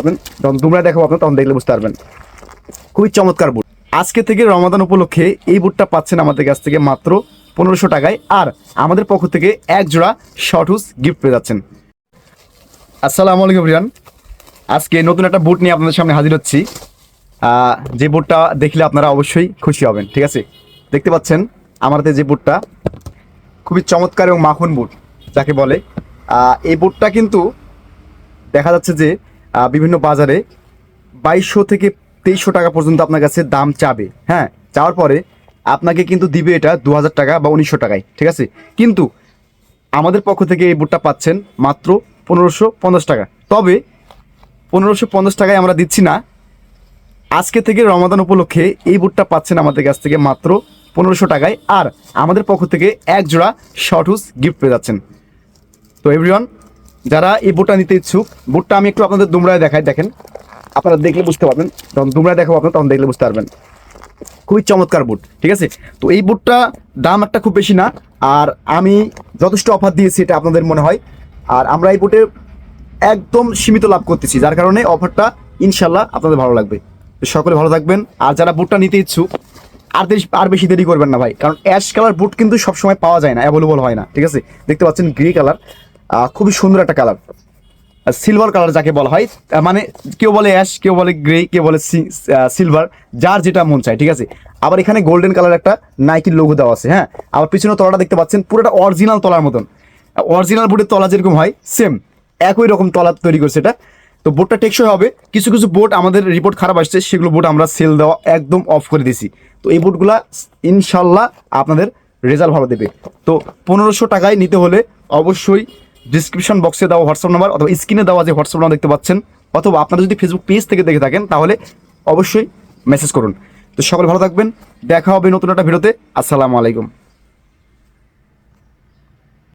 পারবেন যখন দেখাবো আপনার, তখন দেখলে বুঝতে পারবেন। খুবই চমৎকার বুট। আজকে থেকে রমাদান উপলক্ষে এই বুটটা পাচ্ছেন আমাদের কাছ থেকে মাত্র পনেরোশো টাকায়, আর আমাদের পক্ষ থেকে এক জোড়া শর্ট হুস গিফট পেয়ে যাচ্ছেন। আসসালামু আলাইকুম, রিয়ান। আজকে নতুন একটা বুট নিয়ে আপনাদের সামনে হাজির হচ্ছি। যে বুটটা দেখলে আপনারা অবশ্যই খুশি হবেন, ঠিক আছে? দেখতে পাচ্ছেন আমাদের যে বুটটা, খুবই চমৎকার এবং মাখন বুট, যাকে বলে। এই বুটটা কিন্তু দেখা যাচ্ছে যে বিভিন্ন বাজারে বাইশশো থেকে তেইশশো টাকা পর্যন্ত আপনার কাছে দাম চাবে। হ্যাঁ চাওয়ার পরে আপনাকে কিন্তু দিবে এটা দু হাজার টাকা বা উনিশশো টাকায়, ঠিক আছে? কিন্তু আমাদের পক্ষ থেকে এই বুটটা পাচ্ছেন মাত্র পনেরোশো পঞ্চাশ টাকা। তবে পনেরোশো পঞ্চাশ টাকায় আমরা দিচ্ছি না। আজকে থেকে রমাদান উপলক্ষে এই বুটটা পাচ্ছেন আমাদের কাছ থেকে মাত্র পনেরোশো টাকায়। আর আমাদের পক্ষ থেকে এক জোড়া শর্ট হুস গিফট পেয়ে যাচ্ছেন। তো এভরিওয়ান যারা এই বুটটা নিতে ইচ্ছুক, বুটটা আমি একটু আপনাদের দুমরায় দেখাই, দেখেন। আপনারা দেখলে বুঝতে পারবেন। তখন দুমরায় দেখাবো আপনার তখন দেখলে বুঝতে পারবেন। খুবই চমৎকার বুট, ঠিক আছে? তো এই বুটটা দাম একটা খুব বেশি না, আর আমি যথেষ্ট অফার দিয়েছি, এটা আপনাদের মনে হয়। আর আমরা এই বুটে একদম সীমিত লাভ করতেছি, যার কারণে অফারটা ইনশাল্লাহ আপনাদের ভালো লাগবে। সকলে ভালো থাকবেন, আর যারা বুটটা নিতে ইচ্ছুক, আর দেরি- আর বেশি দেরি করবেন না ভাই, কারণ অ্যাশ কালার বুট কিন্তু সবসময় পাওয়া যায় না অ্যাভেলেবল হয় না, ঠিক আছে? দেখতে পাচ্ছেন গ্রে কালার। খুবই সুন্দর একটা কালার সিলভার কালার যাকে বলা হয়। মানে কেউ বলে অ্যাশ কেউ বলে গ্রে কেউ বলে সিলভার যার যেটা মন চায়, ঠিক আছে? আবার এখানে গোল্ডেন কালার একটা নাইকির লোগো দেওয়া আছে হ্যাঁ? আবার পিছনে তলাটা দেখতে পাচ্ছেন, পুরোটা অরিজিনাল তলার মতন। অরিজিনাল বুটের তলা যেরকম হয় সেম একই রকম তলা তৈরি করছে এটা। তো বোটটা টেকসই হবে। কিছু কিছু বোট আমাদের রিপোর্ট খারাপ আসছে, সেগুলো বোট আমরা সেল দেওয়া একদম অফ করে দিছি তো এই বোটগুলা ইনশাল্লাহ আপনাদের রেজাল্ট ভালো দেবে। তো পনেরোশো টাকায় নিতে হলে অবশ্যই ডিসক্রিপশন বক্সে দেওয়া হোয়াটসঅ্যাপ নাম্বার অথবা স্ক্রিনে দেওয়া যে হোয়াটসঅ্যাপ নাম্বার দেখতে পাচ্ছেন, অথবা আপনারা যদি ফেসবুক পেজ থেকে দেখে থাকেন, তাহলে অবশ্যই মেসেজ করুন। তো সকলে ভালো থাকবেন, দেখা হবে নতুন একটা ভিডিওতে। আসসালামু আলাইকুম।